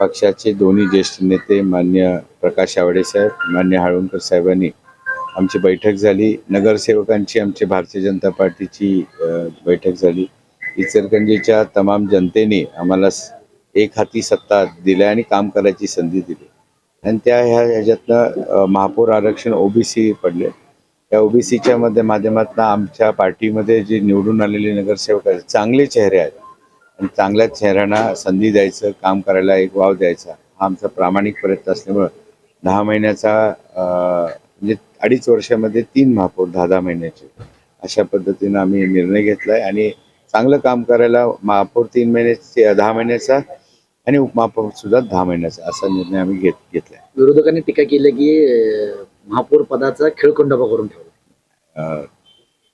पक्षाचे दोन्ही ज्येष्ठ नेते मान्य प्रकाश आवडे साहेब मान्य हाळुंकर साहेबांनी आमची बैठक झाली. नगरसेवकांची आमची भारतीय जनता पार्टीची बैठक झाली. इचलकरंजीच्या तमाम जनतेने आम्हाला एक हाती सत्ता दिल्या आणि काम करायची संधी दिली. आणि त्या ह्या ह्याच्यातनं महापौर आरक्षण ओबीसी पडले. त्या ओबीसीच्या मध्ये माध्यमातून आमच्या पार्टीमध्ये जे निवडून आलेले नगरसेवक आहेत चांगले चेहरे आहेत. आणि चांगल्या चेहऱ्यांना संधी द्यायचं काम करायला एक वाव द्यायचा हा आमचा प्रामाणिक प्रयत्न असल्यामुळं दहा महिन्याचा म्हणजे अडीच वर्षामध्ये तीन महापौर दहा दहा महिन्याचे. अशा पद्धतीनं आम्ही निर्णय घेतलाय आणि चांगलं काम करायला महापौर तीन महिन्याचे दहा महिन्याचा आणि उपमहापौर सुद्धा दहा महिन्याचा असा निर्णय आम्ही घेत घेतलाय. विरोधकांनी टीका केली की महापौर पदाचा खेळखंडोबा करून ठेवला.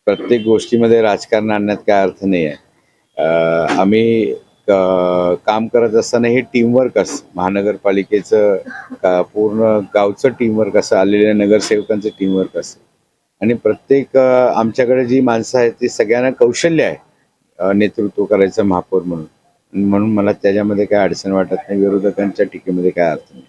प्रत्येक गोष्टीमध्ये राजकारण आणण्यात काय अर्थ नाही आहे आम्ही काम करत असताना हे टीमवर्क असतं महानगरपालिकेचं का पूर्ण गावचं टीमवर्क असं आलेल्या नगरसेवकांचं टीमवर्क असतं आणि प्रत्येक आमच्याकडे जी माणसं आहेत ती सगळ्यांना कौशल्य आहे नेतृत्व करायचं महापौर म्हणून. म्हणून मला त्याच्यामध्ये काय अडचण वाटत नाही विरोधकांच्या टीकेमध्ये काय अर्थ नाही.